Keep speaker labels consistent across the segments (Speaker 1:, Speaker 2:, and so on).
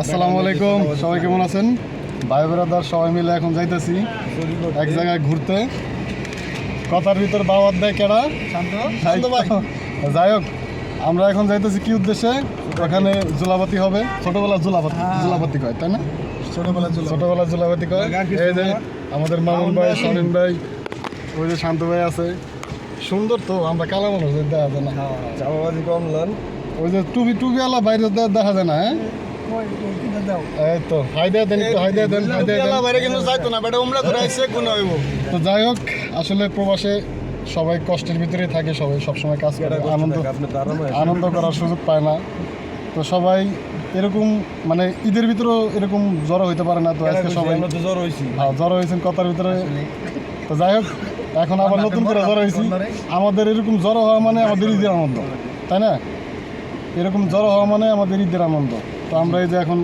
Speaker 1: আসসালামু আলাইকুম সবাই কেমন আছেন? ভাই ব্রাদার সবাই মিলে এখন যাইতেছি। এক জায়গায় ঘুরতে। কথার ভিতর দাওয়াত দেয় কেডা? যাই হোক আমরা এখন যাইতেছি কি উদ্দেশ্যে? ওখানে জুলাবাতি হবে। ছোটবেলা জুলাবাতি জুলাবাতি কয় তাই না?
Speaker 2: ছোটবেলা
Speaker 1: ছোটবেলা জুলাবাতি কয়। এই যে আমাদের মামুন ভাই শামিন ভাই ওই যে শান্ত ভাই আছে। সুন্দর তো আমরা কালা মানুষ দেখা যায় না।
Speaker 2: কম লন।
Speaker 1: ওই যে টুবি টুবি আলা বাইরে দেখা যায় না হ্যাঁ? এই তো দেন একটু হাই দেন হাই
Speaker 2: বাইরে কিন্তু যাইতো না বেটা উমরা ধরে আইছে কোন হইব
Speaker 1: তো যাই হোক আসলে প্রবাসে সবাই কষ্টের ভিতরেই থাকে সবাই সবসময় কাজ করে। আনন্দ আনন্দ করার সুযোগ পায় না। তো সবাই এরকম মানে ঈদের ভিতরেও এরকম জ্বর হইতে পারে না তো আজকে সবাই
Speaker 2: জ্বর হইছি।
Speaker 1: হ্যাঁ জ্বর হয়েছেন কথার ভিতরে। তো যাই হোক এখন আবার নতুন করে জ্বর হয়েছি আমাদের এরকম জ্বর হওয়া মানে আমাদের ঈদের আনন্দ তাই না? এরকম জ্বর হওয়া মানে আমাদের ঈদের আনন্দ। তো আমরা এই যে এখন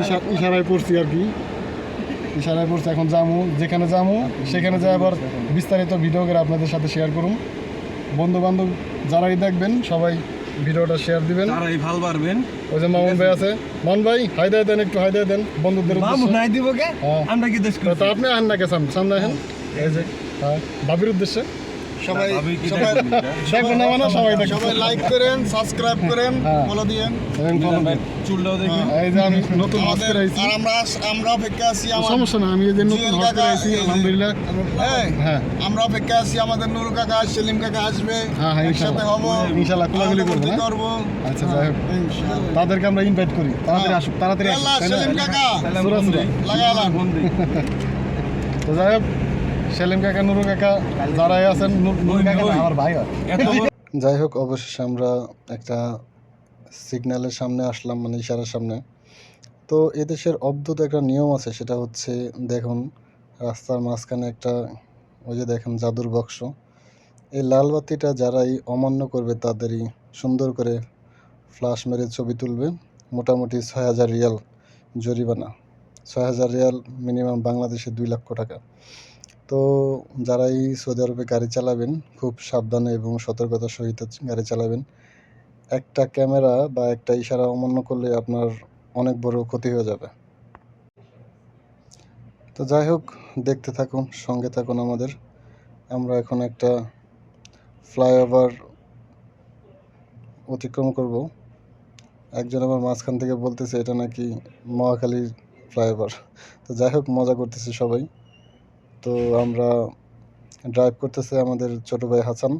Speaker 1: ইশা- ইশারায় পড়ছি আর কি। ইশারায় পড়ছি এখন যামু যেখানে যামু সেখানে যাই আবার বিস্তারিত ভিডিও করে আপনাদের সাথে শেয়ার করুন বন্ধু বান্ধব যারাই দেখবেন সবাই ভিডিওটা শেয়ার দিবেন।
Speaker 2: তারাই ভালো পারবেন।
Speaker 1: ওই যে মামুন ভাই আছে। মামুন ভাই হাই দিয়ে দেন একটু হাই দিয়ে দেন বন্ধুদের
Speaker 2: মামু
Speaker 1: উদ্দেশ্যে।
Speaker 2: নাই দিব কে?
Speaker 1: হ্যাঁ।
Speaker 2: আমরা কি দেশ
Speaker 1: তো আপনি আন না কে সামনে? সামনে আহেন। এই যে হ্যাঁ ভাবির উদ্দেশ্যে।
Speaker 2: সবাই সবাই
Speaker 1: না মানে সবাই
Speaker 3: সবাই লাইক করেন সাবস্ক্রাইব করেন
Speaker 1: হ্যাঁ।
Speaker 3: ফলো দিয়েন।
Speaker 1: এবং follow
Speaker 2: চুলটাও দেখি
Speaker 1: এই যে আমি নতুন
Speaker 3: আমাদের আর আমরা আমরা অপেক্ষা আছি আমার
Speaker 1: সমস্যা না আমি এই যে নতুন আইছি
Speaker 3: এই
Speaker 1: আলহামদুলিল্লাহ। হ্যাঁ
Speaker 3: আমরা অপেক্ষা আছি আমাদের নুর কাকা সেলিম কাকা আসবে
Speaker 1: হ্যাঁ, হ্যাঁ,
Speaker 3: একসাথে। হব।
Speaker 1: ইনশাল্লাহ, কোলাকুলি করব, হ্যাঁ? আচ্ছা যাই হোক। তাদেরকে আমরা ইনভাইট করি। তাড়াতাড়ি আসুক তাড়াতাড়ি আসুক
Speaker 3: আল্লাহ সেলিম কাকা।
Speaker 1: সুরা সুরা।
Speaker 3: লাগালাম
Speaker 1: তো যাই হোক সেলিম কাকা নুরু কাকা যারাই আছেন নূর- কাকা আমার ভাই হয়। যাই হোক অবশেষে আমরা একটা সিগন্যালের সামনে আসলাম মানে ইশারার সামনে। তো এদেশের অদ্ভুত একটা নিয়ম আছে সেটা হচ্ছে দেখুন রাস্তার মাঝখানে একটা ওই যে দেখেন জাদুর বক্স। এই লাল বাতিটা যারাই অমান্য করবে তাদেরই সুন্দর করে ফ্লাশ মেরে ছবি তুলবে মোটামুটি ছয় হাজার রিয়াল জরিমানা। ছয় হাজার রিয়াল মিনিমাম বাংলাদেশে দুই লক্ষ টাকা। তো যারাই সৌদি আরবে গাড়ি চালাবেন, খুব সাবধানে এবং সতর্কতার সহিত গাড়ি চালাবেন। একটা ক্যামেরা বা একটা ইশারা অমান্য করলে আপনার অনেক বড় ক্ষতি হয়ে যাবে। তো যাই হোক, দেখতে থাকুন, সঙ্গে থাকুন আমাদের। আমরা এখন একটা ফ্লাইওভার অতিক্রম করব। একজন আমার মাঝখান থেকে বলতেছে, এটা নাকি মহাখালীর ফ্লাইওভার। তো যাই হোক, মজা করতেছে সবাই। তো আমরা ড্রাইভ করতেছে আমাদের ছোট ভাই হাসান।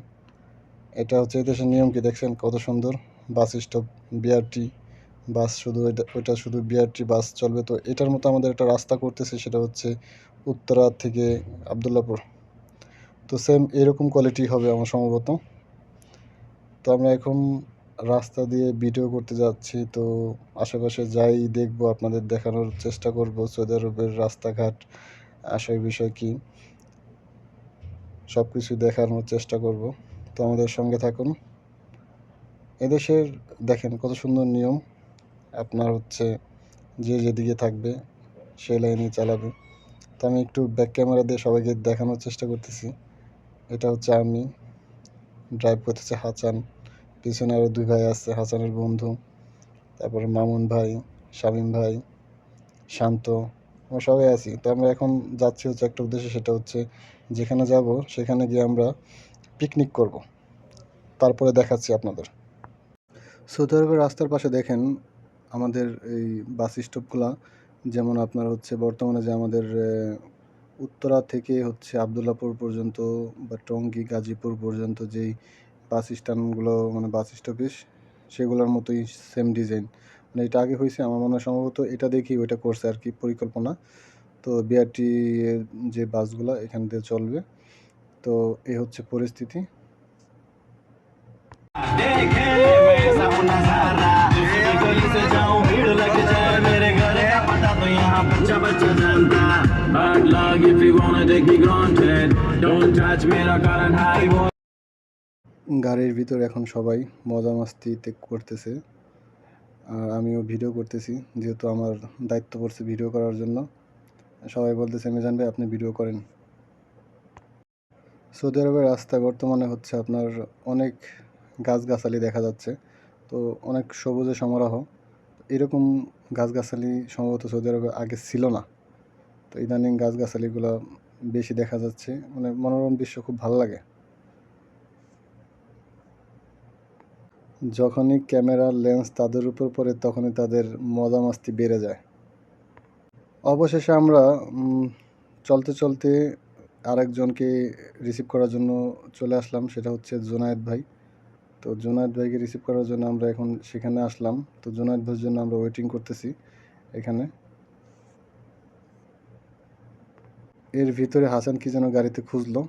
Speaker 1: এটা হচ্ছে এই দেশের নিয়ম কি দেখছেন? কত সুন্দর। বাস স্টপ বিআরটি বাস শুধু এটা, ওইটা শুধু বিআরটি বাস চলবে। তো এটার মতো আমাদের একটা রাস্তা করতেছে, সেটা হচ্ছে উত্তরা থেকে আবদুল্লাপুর। তো সেম এরকম কোয়ালিটি হবে আমার সম্ভবত। তো আমরা এখন রাস্তা দিয়ে ভিডিও করতে যাচ্ছি। তো আশেপাশে যাই দেখব, আপনাদের দেখানোর চেষ্টা করব। সৌদি আরবের রাস্তাঘাট আশয় বিষয় কি? সব কিছু দেখানোর চেষ্টা করব। তো আমাদের সঙ্গে থাকুন। এদেশের, দেখেন কত সুন্দর নিয়ম। আপনার হচ্ছে যে যেদিকে থাকবে সেই লাইনে চালাবে। তো আমি একটু ব্যাক ক্যামেরা দিয়ে সবাইকে দেখানোর চেষ্টা করতেছি। এটা হচ্ছে আমি। ড্রাইভ করতেছে হাসান। পিছনে আরও দুই ভাই আছে, হাসানের বন্ধু। তারপরে মামুন ভাই, শামীম ভাই, শান্ত। আমরা সবাই আছি। তো আমরা এখন যাচ্ছি হচ্ছে একটা উদ্দেশ্যে, সেটা হচ্ছে যেখানে যাব, সেখানে গিয়ে আমরা পিকনিক করব। তারপরে দেখাচ্ছি আপনাদের। সৌদি আরবের রাস্তার পাশে দেখেন আমাদের এই বাস স্টপগুলা যেমন আপনার হচ্ছে বর্তমানে যে আমাদের উত্তরা থেকে হচ্ছে আবদুল্লাপুর পর্যন্ত বা টঙ্গী, গাজীপুর পর্যন্ত যেই বাস স্ট্যান্ডগুলো মানে বাস স্টপেজ সেগুলোর মতোই সেম ডিজাইন মানে এটা আগে হয়েছে আমার মনে হয় সম্ভবত এটা দেখি ওইটা করছে আর কি পরিকল্পনা। তো বিআরটি যে বাসগুলো এখান দিয়ে চলবে। তো এই হচ্ছে পরিস্থিতি। গাড়ির ভিতর এখন সবাই মজা মাস্তিতে করতেছে। আর আমিও ভিডিও করতেছি, যেহেতু আমার দায়িত্ব পড়ছে ভিডিও করার জন্য। সবাই বলতেছে মিজান ভাই, আপনি ভিডিও করেন। সৌদি আরবের রাস্তায় বর্তমানে হচ্ছে আপনার অনেক গাছগাছালি দেখা যাচ্ছে। তো অনেক সবুজে সমারোহ। এরকম গাছগাছালি সম্ভবত সৌদি আরবে আগে ছিল না। তো ইদানিং গাছগাছালিগুলো বেশি দেখা যাচ্ছে। মানে মনোরম দৃশ্য খুব ভালো লাগে। যখনই ক্যামেরার লেন্স তাদের উপর পড়ে তখনই তাদের মজা মাস্তি বেড়ে যায়। অবশেষে আমরা চলতে চলতে আরেকজনকে রিসিভ করার জন্য চলে আসলাম সেটা হচ্ছে জোনায়েদ ভাই। তো জোনায়েদ ভাইকে রিসিভ করার জন্য আমরা এখন সেখানে আসলাম। তো জোনায়েদ ভাইয়ের জন্য আমরা ওয়েটিং করতেছি এখানে। এর ভিতরে হাসান কি যেন গাড়িতে খুঁজলো।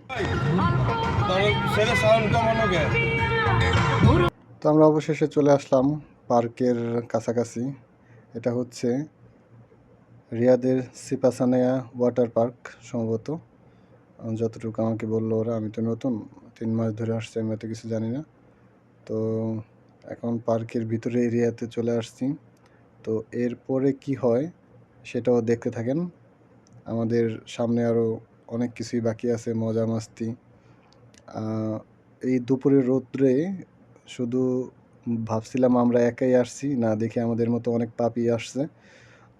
Speaker 1: তো আমরা অবশেষে চলে আসলাম পার্কের কাছাকাছি। এটা হচ্ছে রিয়াদের সিপাসানিয়া ওয়াটার পার্ক সম্ভবত। যতটুকু আমাকে বলল ওরা, আমি তো নতুন, তিন মাস ধরে আসছি, আমি এত কিছু জানি না। তো এখন পার্কের ভিতরে এরিয়াতে চলে আসছি। তো এরপরে কি হয় সেটাও দেখতে থাকেন। আমাদের সামনে আরও অনেক কিছুই বাকি আছে মজা মাস্তি এই দুপুরের রৌদ্রে শুধু ভাবছিলাম আমরা একাই আসছি, না দেখে আমাদের মতো অনেক পাপি আসছে।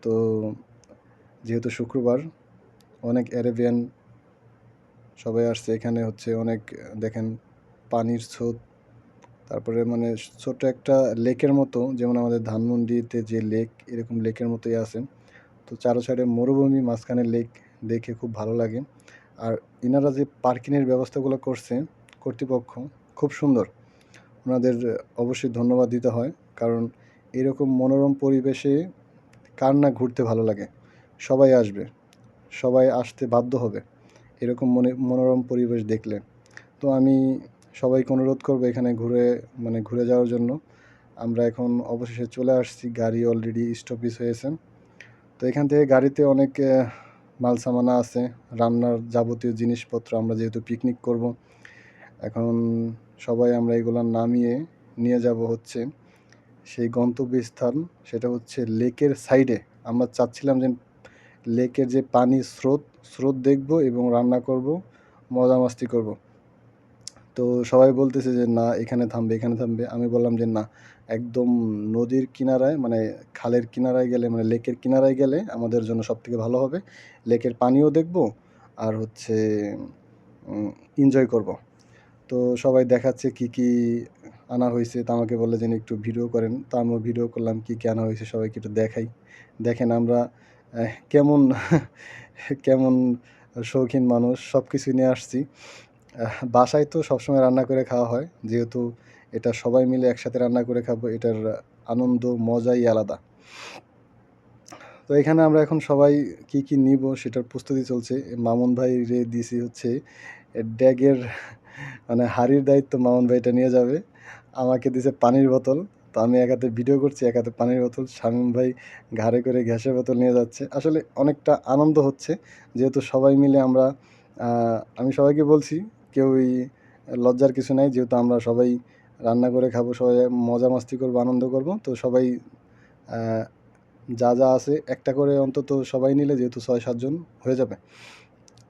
Speaker 1: তো যেহেতু শুক্রবার, অনেক অ্যারেবিয়ান সবাই আসছে। এখানে হচ্ছে অনেক, দেখেন, পানির স্রোত। তারপরে মানে ছোট্ট একটা লেকের মতো, যেমন আমাদের ধানমন্ডিতে যে লেক, এরকম লেকের মতোই আছে। তো চারো সাইডে মরুভূমি, মাঝখানে লেক, দেখে খুব ভালো লাগে। আর ইনারা যে পার্কিংয়ের ব্যবস্থাগুলো করছে, কর্তৃপক্ষ, খুব সুন্দর। ওনাদের অবশ্যই ধন্যবাদ দিতে হয়। কারণ এরকম মনোরম পরিবেশে কার না ঘুরতে ভালো লাগে? সবাই আসবে। সবাই আসতে বাধ্য হবে। এরকম মনে মনোরম পরিবেশ দেখলে। তো আমি সবাইকে অনুরোধ করব এখানে ঘুরে মানে ঘুরে যাওয়ার জন্য। আমরা এখন অবশেষে চলে আসছি। গাড়ি অলরেডি স্টপিস হয়েছে। তো এখান থেকে গাড়িতে অনেক আহ, মাল সামানা আছে। রান্নার যাবতীয় জিনিসপত্র আমরা যেহেতু পিকনিক করব। এখন সবাই আমরা এগুলো নামিয়ে নিয়ে যাব হচ্ছে সেই গন্তব্যস্থান, সেটা হচ্ছে লেকের সাইডে। আমরা চাচ্ছিলাম যে লেকের যে পানি স্রোত স্রোত দেখব এবং রান্না করব, মজা মাস্তি করব। তো সবাই বলতেছে যে, না, এখানে থামবে এখানে থামবে। আমি বললাম যে, না, একদম নদীর কিনারায় মানে খালের কিনারায় গেলে মানে লেকের কিনারায় গেলে আমাদের জন্য সব থেকে ভালো হবে। লেকের পানিও দেখব আর হচ্ছে এনজয় করব। তো সবাই দেখাচ্ছে কি কি আনা হয়েছে। তা আমাকে বললে যেন একটু ভিডিও করেন। তা আমিও ভিডিও করলাম, কি কি আনা হয়েছে সবাইকে একটু দেখাই। দেখেন আমরা কেমন কেমন শৌখিন মানুষ সব কিছু নিয়ে আসছি। বাসায় তো সবসময় রান্না করে খাওয়া হয়। যেহেতু এটা সবাই মিলে একসাথে রান্না করে খাব, এটার আনন্দ, মজাই আলাদা। তো এখানে আমরা এখন সবাই কি কি নিব সেটার প্রস্তুতি চলছে। মামুন ভাই রে দিছি হচ্ছে ড্যাগের মানে হাড়ির দায়িত্ব মামুন ভাইটা নিয়ে যাবে। আমাকে দিছে পানির বোতল। তো আমি এক হাতে ভিডিও করছি, এক হাতে পানির বোতল। শামীম ভাই ঘাড়ে করে গ্যাসের বোতল নিয়ে যাচ্ছে। আসলে অনেকটা আনন্দ হচ্ছে, যেহেতু সবাই মিলে আমরা আমি সবাইকে বলছি, কেউই লজ্জার কিছু নাই। যেহেতু আমরা সবাই রান্না করে খাব, সবাই মজা মাস্তি করব, আনন্দ করব। তো সবাই যা যা আছে, একটা করে অন্তত সবাই নিলে যেহেতু ছয় সাতজন হয়ে যাবে।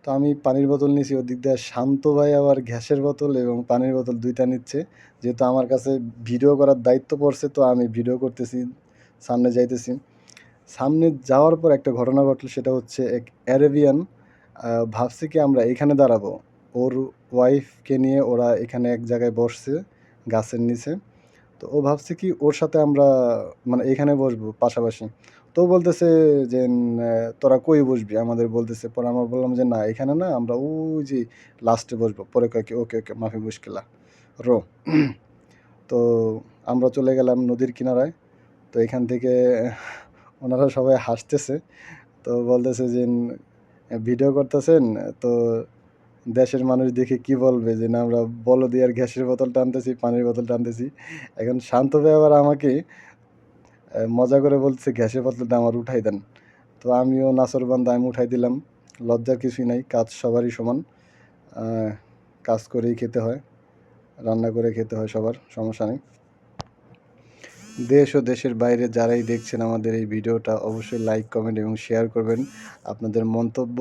Speaker 1: তো আমি পানির বোতল নিয়েছি, ওদিক দিয়ে শান্ত ভাই আবার গ্যাসের বোতল এবং পানির বোতল দুইটা নিচ্ছে। যেহেতু আমার কাছে ভিডিও করার দায়িত্ব পড়ছে, তো আমি ভিডিও করতেছি, সামনে যাইতেছি। সামনে যাওয়ার পর একটা ঘটনা ঘটলো, সেটা হচ্ছে এক অ্যারেবিয়ান ভাবছি কি আমরা এখানে দাঁড়াবো। ওর ওয়াইফকে নিয়ে ওরা এখানে এক জায়গায় বসছে, গাছের নিচে। তো ও ভাবছে কি ওর সাথে আমরা মানে এখানে বসবো পাশাপাশি। তো বলতেছে যে তোরা কই বসবি? আমাদের বলতেছে, পরে আমরা বললাম যে, না, এখানে না, আমরা ওই যে লাস্টে বসবো। পরে কয়েক ওকে ওকে মাফি মুশকিলা রো, তো আমরা চলে গেলাম নদীর কিনারায়। তো এখান থেকে ওনারা সবাই হাসতেছে। তো বলতেছে যে ভিডিও করতেছেন? তো দেশের মানুষ দেখে কি বলবে? যে, না, আমরা বলো দিয়ে আর গ্যাসের বোতল টানতেছি, পানির বোতল টানতেছি। এখন শান্ত ভাই আবার আমাকে মজা করে বলছে গ্যাসের বোতলটা আমার উঠাই দেন। তো আমিও নাসর বান্দা, আমি উঠাই দিলাম। লজ্জার কিছুই নাই, কাজ সবারই সমান। কাজ করেই খেতে হয়, রান্না করে খেতে হয় সবার, সমস্যা নেই। দেশ ও দেশের বাইরে যারাই দেখছেন আমাদের এই ভিডিওটা, অবশ্যই লাইক কমেন্ট এবং শেয়ার করবেন। আপনাদের মন্তব্য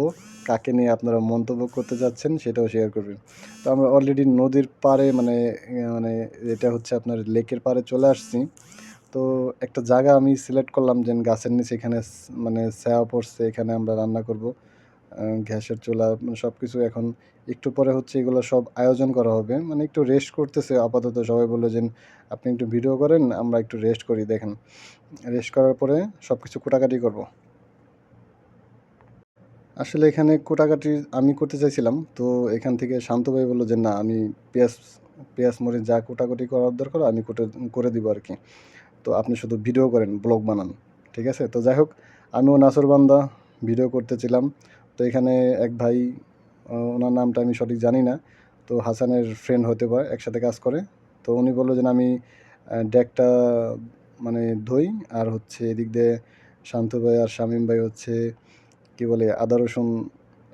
Speaker 1: কাকে নিয়ে আপনারা মন্তব্য করতে যাচ্ছেন সেটাও শেয়ার করবেন। তো আমরা অলরেডি নদীর পাড়ে মানে মানে এটা হচ্ছে আপনার লেকের পাড়ে চলে আসছি। তো একটা জায়গা আমি সিলেক্ট করলাম যে গাছের নিচে এখানে মানে ছায়া পড়ছে, এখানে আমরা রান্না করব। গ্যাসের চুলা সব কিছু এখন একটু পরে হচ্ছে এগুলো সব আয়োজন করা হবে। মানে একটু রেস্ট করতেছে, আপাতত সবাই বলল যে আপনি একটু ভিডিও করেন, আমরা একটু রেস্ট করি, দেখেন। রেস্ট করার পরে সব কিছু কোটাকাটি করব। আসলে এখানে কোটাকাটি আমি করতে চাইছিলাম, তো এখান থেকে শান্ত ভাই বলল যে না, আমি পেঁয়াজ পেঁয়াজ মরিচ যা কোটাকুটি করার দরকার আমি করে দিব আর কি তো আপনি শুধু ভিডিও করেন ব্লগ বানান, ঠিক আছে? তো যাই হোক, আমিও নাসরবান্দা ভিডিও করতেছিলাম। তো এখানে এক ভাই ওনার নামটা আমি সঠিক জানি না, তো হাসানের ফ্রেন্ড হতে পারে, একসাথে কাজ করে। তো উনি বলল যে আমি ডেকটা মানে ধুই, আর হচ্ছে এদিক দিয়ে শান্ত ভাই আর শামীম ভাই হচ্ছে, কি বলে, আদা, রসুন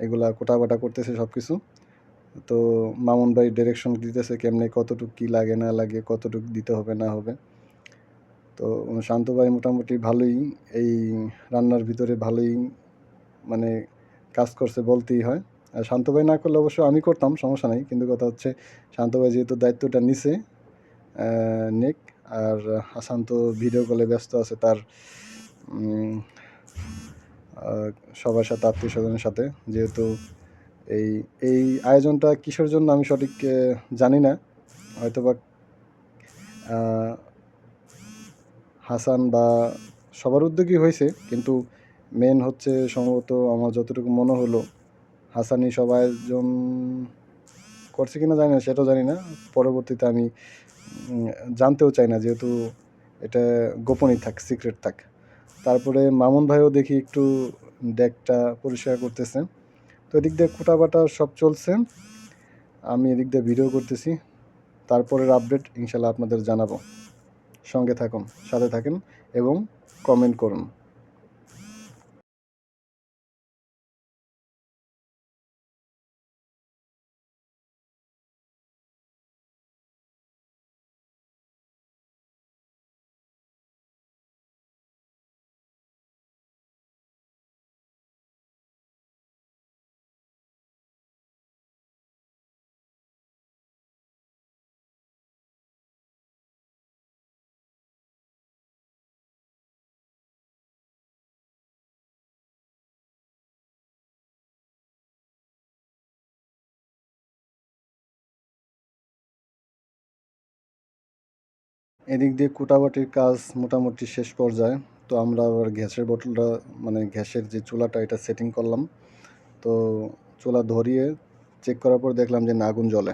Speaker 1: এগুলা কোটা বাটা করতেছে সব কিছু তো মামুন ভাই ডিরেকশন দিতেছে কেমনে, কতটুকু কী লাগে, না লাগে, কতটুকু দিতে হবে, না হবে। তো শান্ত ভাই মোটামুটি ভালোই, এই রান্নার ভিতরে ভালোই মানে কাজ করছে বলতেই হয়। আর শান্ত ভাই না করলে অবশ্য আমি করতাম, সমস্যা নাই। কিন্তু কথা হচ্ছে, শান্ত ভাই যেহেতু দায়িত্বটা নিছে নেক, আর হাসান তো ভিডিও কলে ব্যস্ত আছে তার সবার সাথে আত্মীয় স্বজনের সাথে। যেহেতু এই এই আয়োজনটা কিসের জন্য আমি সঠিক জানি না। হয়তোবা হাসান বা সবার উদ্যোগই হয়েছে, কিন্তু মেন হচ্ছে সম্ভবত আমার যতটুকু মনে হলো হাসানি সব আয়োজন করছে কিনা জানি না, সেটাও জানি না। পরবর্তীতে আমি জানতেও চাই না, যেহেতু এটা গোপনই থাক সিক্রেট থাক। তারপরে মামুন ভাইও দেখি একটু ডেকটা পরিষ্কার করতেছে। তো এদিক দিয়ে কোটাবাটা সব চলছে। আমি এদিক দিয়ে ভিডিও করতেছি। তারপরের আপডেট ইনশাল্লাহ আপনাদের জানাব। সঙ্গে থাকুন সাথে থাকেন এবং কমেন্ট করুন। এদিক দিয়ে কুটাবাটির কাজ মোটামুটি শেষ পর্যায়ে। তো আমরা আবার গ্যাসের বোতলটা মানে গ্যাসের যে চুলাটা, এটা সেটিং করলাম। তো চুলা ধরিয়ে চেক করার পর দেখলাম যে না আগুন জ্বলে।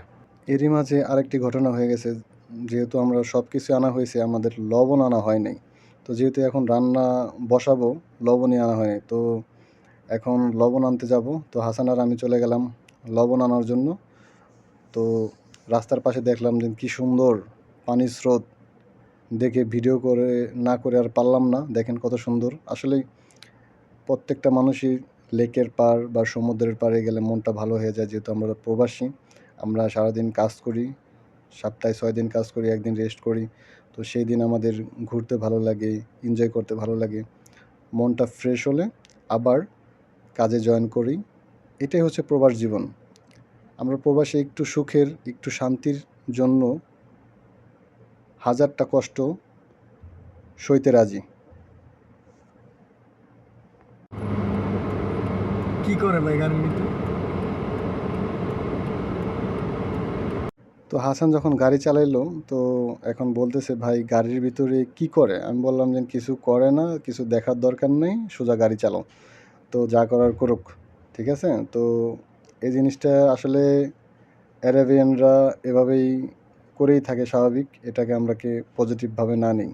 Speaker 1: এরই মাঝে আরেকটি ঘটনা হয়ে গেছে। যেহেতু আমরা সব কিছু আনা হয়েছে, আমাদের লবণ আনা হয় নাই তো যেহেতু এখন রান্না বসাবো, লবণই আনা হয়নি। তো এখন লবণ আনতে যাব। তো হাসান আর আমি চলে গেলাম লবণ আনার জন্য। তো রাস্তার পাশে দেখলাম যে কী সুন্দর পানির স্রোত। দেখে ভিডিও করে, না করে আর পারলাম না। দেখেন কত সুন্দর। আসলে প্রত্যেকটা মানুষই লেকের পার বা সমুদ্রের পাড়ে গেলে মনটা ভালো হয়ে যায়, যেহেতু আমরা প্রবাসী। আমরা সারাদিন কাজ করি, সপ্তাহে ছয় দিন কাজ করি, একদিন রেস্ট করি। তো সেই দিন আমাদের ঘুরতে ভালো লাগে এনজয় করতে ভালো লাগে। মনটা ফ্রেশ হলে আবার কাজে জয়েন করি। এটাই হচ্ছে প্রবাস জীবন। আমরা প্রবাসে একটু সুখের, একটু শান্তির জন্য হাজারটা কষ্ট সইতে রাজি।
Speaker 3: কি করে ভাই গার্মিতে
Speaker 1: তো হাসান যখন গাড়ি চালাইলো তো এখন বলতেছে ভাই গাড়ির ভিতরে কি করে? আমি বললাম যে কিছু করে না কিছু দেখার দরকার নেই সোজা গাড়ি চালাও। তো যা করার করুক ঠিক আছে? তো এই জিনিসটা আসলে অ্যারাবিয়ানরা এভাবেই করেই থাকে স্বাভাবিক, এটাকে আমরা আমরাকে পজিটিভভাবে না নিই।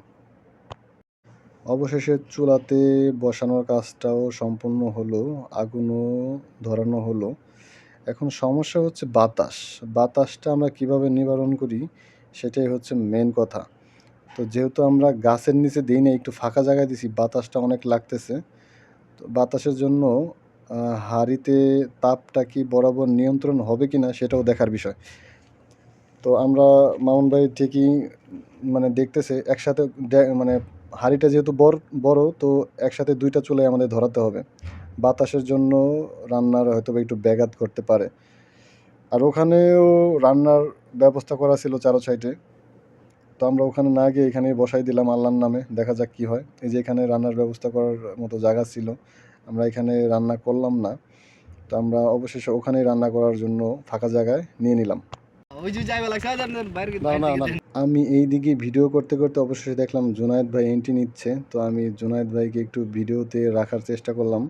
Speaker 1: অবশেষে চুলাতে বসানোর কাজটাও সম্পূর্ণ হলো, আগুনও ধরানো হলো। এখন সমস্যা হচ্ছে বাতাস। বাতাসটা আমরা কীভাবে নিবারণ করি, সেটাই হচ্ছে মেন কথা। তো যেহেতু আমরা গাছের নিচে দিই না একটু ফাঁকা জায়গায় দিছি, বাতাসটা অনেক লাগতেছে। তো বাতাসের জন্য হাঁড়িতে তাপটা কি বরাবর নিয়ন্ত্রণ হবে কি না সেটাও দেখার বিষয়। তো আমরা মামুন ভাই ঠিকই মানে দেখতেছে, একসাথে মানে হাঁড়িটা যেহেতু বড় বড়, তো একসাথে দুইটা চুলে আমাদের ধরাতে হবে। বাতাসের জন্য রান্নার হয়তো বা একটু ব্যাঘাত করতে পারে। আর ওখানেও রান্নার ব্যবস্থা করা ছিল চারো সাইডে। তো আমরা ওখানে না গিয়ে এখানেই বসাই দিলাম আল্লাহর নামে, দেখা যাক কি হয়। এই যে এখানে রান্নার ব্যবস্থা করার মতো জায়গা ছিল, আমরা এখানে রান্না করলাম না। তো আমরা অবশেষে ওখানেই রান্না করার জন্য ফাঁকা জায়গায় নিয়ে নিলাম। আমি এই দিকে ভিডিও করতে করতে অবশ্যই দেখলাম জুনায়েদ ভাই এন্ট্রি নিচ্ছে। তো আমি জুনায়েদ ভাইকে একটু ভিডিওতে রাখার চেষ্টা করলাম।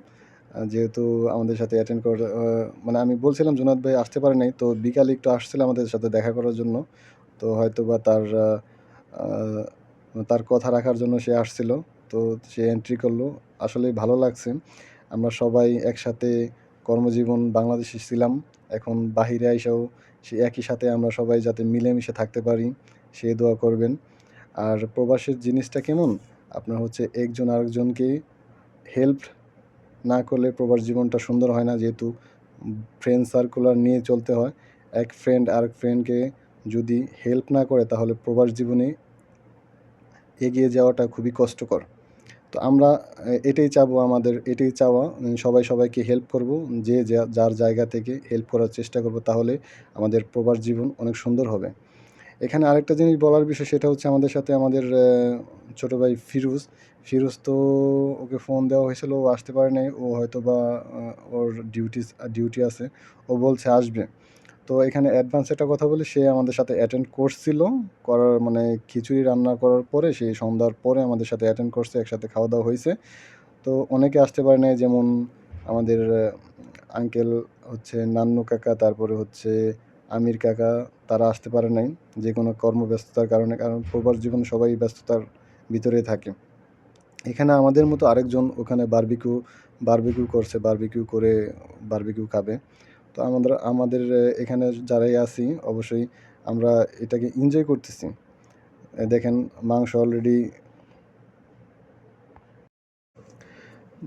Speaker 1: যেহেতু আমাদের সাথে অ্যাটেন্ড করার মানে আমি বলছিলাম জুনায়েদ ভাই আসতে পারে নাই তো বিকালে একটু আসছিল আমাদের সাথে দেখা করার জন্য। তো হয়তো বা তার তার কথা রাখার জন্য সে আসছিল। তো সে এন্ট্রি করল। আসলেই ভালো লাগছে। আমরা সবাই একসাথে কর্মজীবন বাংলাদেশে ছিলাম। এখন বাহিরে আইসাও সে একই সাথে আমরা সবাই যাতে মিলেমিশে থাকতে পারি, সে দোয়া করবেন। আর প্রবাসের জিনিসটা কেমন? আপনার হচ্ছে একজন আরেকজনকে হেল্প না করলে প্রবাস জীবনটা সুন্দর হয় না, যেহেতু ফ্রেন্ড সার্কুলার নিয়ে চলতে হয়। এক ফ্রেন্ড আরেক ফ্রেন্ডকে যদি হেল্প না করে, তাহলে প্রবাস জীবনে এগিয়ে যাওয়াটা খুবই কষ্টকর। তো আমরা এটাই চাবো আমাদের, এটাই চাওয়া সবাই সবাইকে হেল্প করব, যে যার জায়গা থেকে হেল্প করার চেষ্টা করব, তাহলে আমাদের প্রবাস জীবন অনেক সুন্দর হবে। এখানে আরেকটা জিনিস বলার বিষয়, সেটা হচ্ছে আমাদের সাথে আমাদের ছোট ভাই ফিরোজ। ফিরোজ তো ওকে ফোন দেওয়া হয়েছিল, ও আসতে পারে নাই, ও হয়তো বা ওর ডিউটি ডিউটি আছে। ও বলছে আসবে। তো এখানে অ্যাডভান্স একটা কথা বলি, সে আমাদের সাথে অ্যাটেন্ড করছিল। করার মানে খিচুড়ি রান্না করার পরে, সেই সন্ধ্যার পরে আমাদের সাথে অ্যাটেন্ড করছে, একসাথে খাওয়া দাওয়া হয়েছে। তো অনেকে আসতে পারে নাই, যেমন আমাদের আঙ্কেল হচ্ছে নান্নু কাকা, তারপরে হচ্ছে আমির কাকা, তারা আসতে পারে নাই। যে কোনো কর্মব্যস্ততার কারণে, কারণ প্রবাস জীবন সবাই ব্যস্ততার ভিতরে থাকে। এখানে আমাদের মতো আরেকজন ওখানে বারবিকিউ বারবিকিউ করছে বারবিকিউ করে বারবিকিউ খাবে। তো আমাদের আমাদের এখানে যারাই আছি, অবশ্যই আমরা এটাকে এনজয় করতেছি। দেখেন মাংস অলরেডি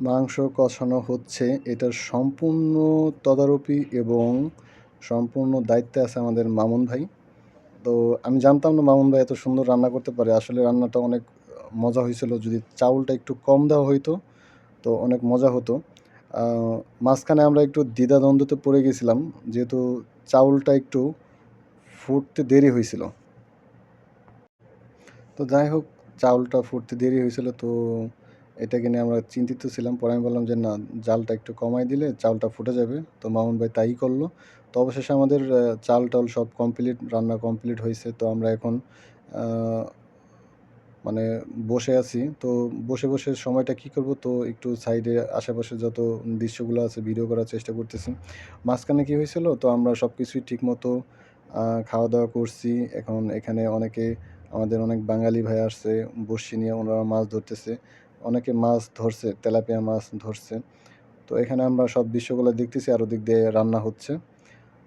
Speaker 1: মাংস কষানো হচ্ছে। এটার সম্পূর্ণ তদারকি এবং সম্পূর্ণ দায়িত্বে আছে আমাদের মামুন ভাই। তো আমি জানতাম না মামুন ভাই এত সুন্দর রান্না করতে পারে। আসলে রান্নাটা অনেক মজা হয়েছিল। যদি চাউলটা একটু কম দেওয়া হইতো, তো অনেক মজা হতো। মাঝখানে আমরা একটু দ্বিধাদ্বন্দ্বতে পড়ে গেছিলাম, যেহেতু চাউলটা একটু ফুটতে দেরি হয়েছিল। তো যাই হোক, চাউলটা ফুটতে দেরি হয়েছিল, তো এটাকে নিয়ে আমরা চিন্তিত ছিলাম। পরে আমি বললাম যে, না, জালটা একটু কমাই দিলে চাউলটা ফুটে যাবে। তো মামুন ভাই তাই করল। তো অবশেষে আমাদের চাল টাল সব কমপ্লিট রান্না কমপ্লিট হয়েছে। তো আমরা এখন মানে বসে আছি। তো বসে বসে সময়টা কি করব? তো একটু সাইডে আশেপাশে যত দৃশ্যগুলো আছে, ভিডিও করার চেষ্টা করতেছি। মাঝখানে কি হয়েছিল? তো আমরা সব কিছুই ঠিকমতো খাওয়া দাওয়া করছি। এখন এখানে অনেকে, আমাদের অনেক বাঙালি ভাই আসছে, বড়শি নিয়ে ওনারা মাছ ধরতেছে। অনেকে মাছ ধরছে, তেলাপিয়া মাছ ধরছে। তো এখানে আমরা সব দৃশ্যগুলো দেখতেছি, আর ওদিক দিয়ে রান্না হচ্ছে।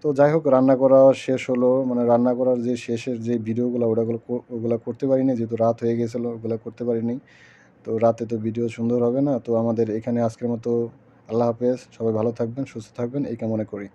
Speaker 1: তো যাই হোক, রান্না করা শেষ হলো। মানে রান্না করার যে শেষের যে ভিডিওগুলো, ওটাগুলো ওগুলো করতে পারিনি। যেহেতু রাত হয়ে গেছিল, ওগুলো করতে পারিনি। তো রাতে তো ভিডিও সুন্দর হবে না। তো আমাদের এখানে আজকের মতো আল্লাহ হাফেজ। সবাই ভালো থাকবেন, সুস্থ থাকবেন। এই কামনা করি।